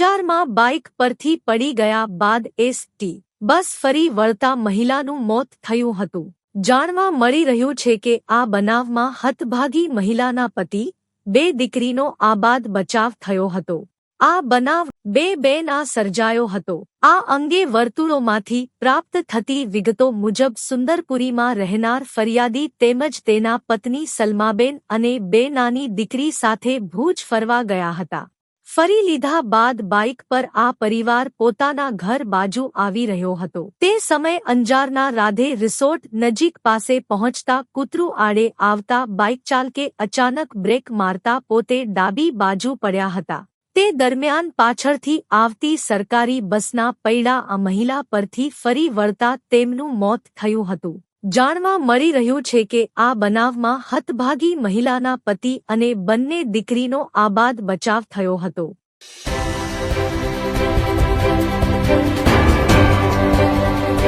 અંજારમાં બાઇક પરથી પડી ગયા બાદ એસટી બસ ફરી વળતા મહિલાનું મોત થયું હતું. જાણવા મળી રહ્યું છે કે આ બનાવમાં હતભાગી મહિલાના પતિ, બે દીકરીનો આબાદ બચાવ થયો હતો. આ બનાવ બે બેના સર્જાયો હતો. આ અંગે વર્તુળોમાંથી પ્રાપ્ત થતી વિગતો મુજબ સુંદરપુરીમાં રહેનાર ફરિયાદી તેમજ તેના પત્ની સલમાબેન અને બે નાની દીકરી સાથે ભૂજ ફરવા ગયા હતા. ફરી લીધા બાદ બાઇક પર આ પરિવાર પોતાના ઘર બાજુ આવી રહ્યો હતો. તે સમયે અંજારના રાધે રિસોર્ટ નજીક પાસે પહોંચતા કૂતરું આડે આવતા બાઇક ચાલકે અચાનક બ્રેક મારતા પોતે ડાબી બાજુ પડ્યા હતા. તે દરમિયાન પાછળથી આવતી સરકારી બસના પૈડા આ મહિલા પરથી ફરી વળતા તેમનું મોત થયું હતું. જાણવા મળી રહ્યું છે કે આ બનાવમાં હતભાગી મહિલાના પતિ અને બંને દીકરીનો આબાદ બચાવ થયો હતો.